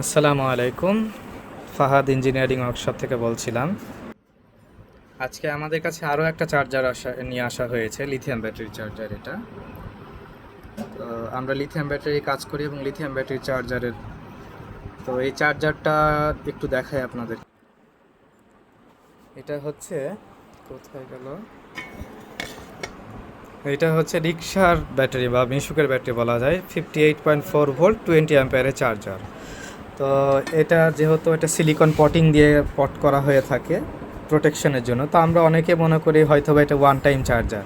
আসসালামু আলাইকুম। Fahad engineering workshop থেকে বলছিলাম। আজকে আমাদের কাছে আরও একটা চার্জার আসা, নিয়ে আসা হয়েছে লিথিয়াম ব্যাটারি চার্জার এটা। তো আমরা লিথিয়াম ব্যাটারি কাজ করি এবং লিথিয়াম ব্যাটারি চার্জারের তো এই চার্জারটা একটু দেখাই আপনাদের। এটা হচ্ছে কোথায় গেল? এটা হচ্ছে রিক্সার ব্যাটারি বা মিশুকের ব্যাটারি বলা যায় fifty eight point four volt twenty অ্যাম্পেয়ারের charger তো এটা যেহেতু এটা সিলিকন পটিং দিয়ে পট করা হয়ে থাকে প্রোটেকশনের জন্য, তো আমরা অনেকে মনে করি হয়তো বা এটা ওয়ান টাইম চার্জার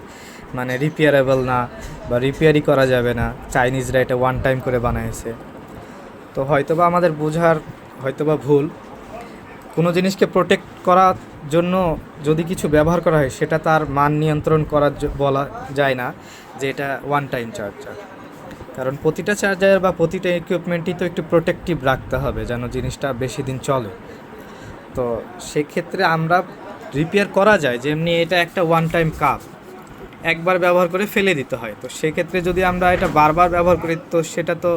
মানে রিপেয়ারেবল না বা রিপেয়ারই করা যাবে না চাইনিজরা এটা ওয়ান টাইম করে বানাইছে। তো হয়তোবা আমাদের বোঝার হয়তোবা ভুল। কোনো জিনিসকে প্রোটেক্ট করার জন্য যদি কিছু ব্যবহার করা হয়, সেটা তার মান নিয়ন্ত্রণ করার বলা যায় না যে এটা ওয়ান টাইম চার্জার কারণ প্রতিটা চার্জার বা প্রতিটা ইকুইপমেন্টই তো একটু প্রোটেক্টিভ রাখতে হবে যেন জিনিসটা বেশি দিন চলে। তো সেক্ষেত্রে আমরা রিপেয়ার করা যায়, যেমনি এটা একটা ওয়ান টাইম কাপ একবার ব্যবহার করে ফেলে দিতে হয়। তো সেক্ষেত্রে যদি আমরা এটা বারবার ব্যবহার করি, তো সেটা তো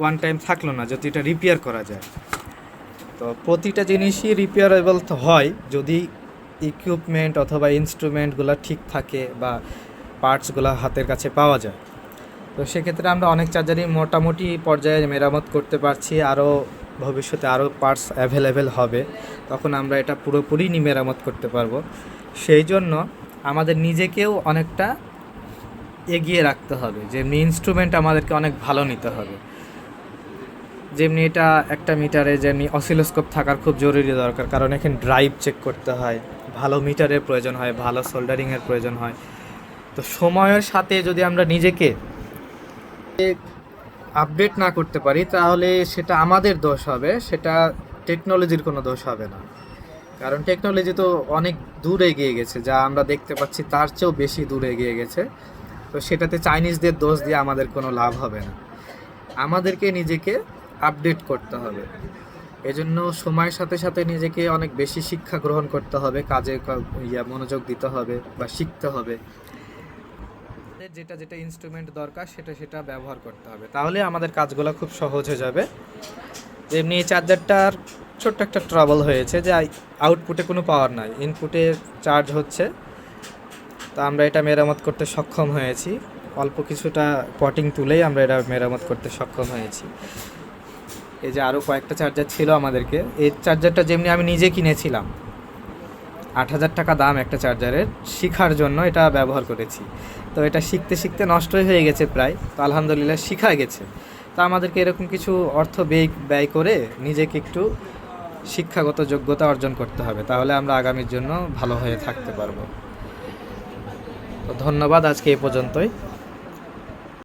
ওয়ান টাইম থাকল না, যদি এটা রিপেয়ার করা যায়। তো প্রতিটা জিনিসই রিপেয়ারেবল তো হয়, যদি ইকুইপমেন্ট অথবা ইনস্ট্রুমেন্টগুলো ঠিক থাকে বা পার্টসগুলো হাতের কাছে পাওয়া যায়। তো সেক্ষেত্রে আমরা অনেক চার্জারই মোটামুটি পর্যায়ে মেরামত করতে পারছি, আরও ভবিষ্যতে আরও পার্টস অ্যাভেলেবেল হবে। তখন আমরা এটা পুরোপুরি মেরামত করতে পারব। সেই জন্য আমাদের নিজেকেও অনেকটা এগিয়ে রাখতে হবে। যেমনি ইনস্ট্রুমেন্ট আমাদেরকে অনেক ভালো নিতে হবে। যেমনি এটা একটা মিটারে যেমনি অসিলোস্কোপ থাকার খুব জরুরি দরকার, কারণ এখানে ড্রাইভ চেক করতে হয়। ভালো মিটারের প্রয়োজন হয়, ভালো সোল্ডারিংয়ের প্রয়োজন হয়। তো সময়ের সাথে যদি আমরা নিজেকে আপডেট না করতে পারি, তাহলে সেটা আমাদের দোষ হবে, সেটা টেকনোলজির কোনো দোষ হবে না। কারণ টেকনোলজি তো অনেক দূর এগিয়ে গেছে, যা আমরা দেখতে পাচ্ছি তার চেয়েও বেশি দূর এগিয়ে গেছে। তো সেটাতে চাইনিজদের দোষ দিয়ে আমাদের কোনো লাভ হবে না। আমাদেরকে নিজেকে আপডেট করতে হবে। এজন্য সময়ের সাথে সাথে নিজেকে অনেক বেশি শিক্ষা গ্রহণ করতে হবে, কাজে ইয়া মনোযোগ দিতে হবে বা শিখতে হবে। আমাদের যেটা যেটা ইনস্ট্রুমেন্ট দরকার, সেটা সেটা ব্যবহার করতে হবে। তাহলে আমাদের কাজগুলো খুব সহজ হয়ে যাবে। যেমনি এই চার্জারটার ছোট্ট একটা ট্রাবল হয়েছে যে আউটপুটে কোনো পাওয়ার নাই। ইনপুটে চার্জ হচ্ছে। তা আমরা এটা মেরামত করতে সক্ষম হয়েছি। অল্প কিছুটা পটিং তুলেই আমরা এটা মেরামত করতে সক্ষম হয়েছি। এই যে আরও কয়েকটা চার্জার ছিল আমাদেরকে। এই চার্জারটা যেমনি আমি নিজে কিনেছিলাম আট হাজার টাকা দাম একটা চার্জারের শিখার জন্য এটা ব্যবহার করেছি। তো এটা শিখতে শিখতে নষ্ট হয়ে গেছে প্রায়, তো আলহামদুলিল্লাহ শিখা গেছে। তা আমাদেরকে এরকম কিছু অর্থ ব্যয় ব্যয় করে নিজেকে একটু শিক্ষাগত যোগ্যতা অর্জন করতে হবে, তাহলে আমরা আগামীর জন্য ভালো হয়ে থাকতে পারব। তো ধন্যবাদ আজকে এ পর্যন্তই।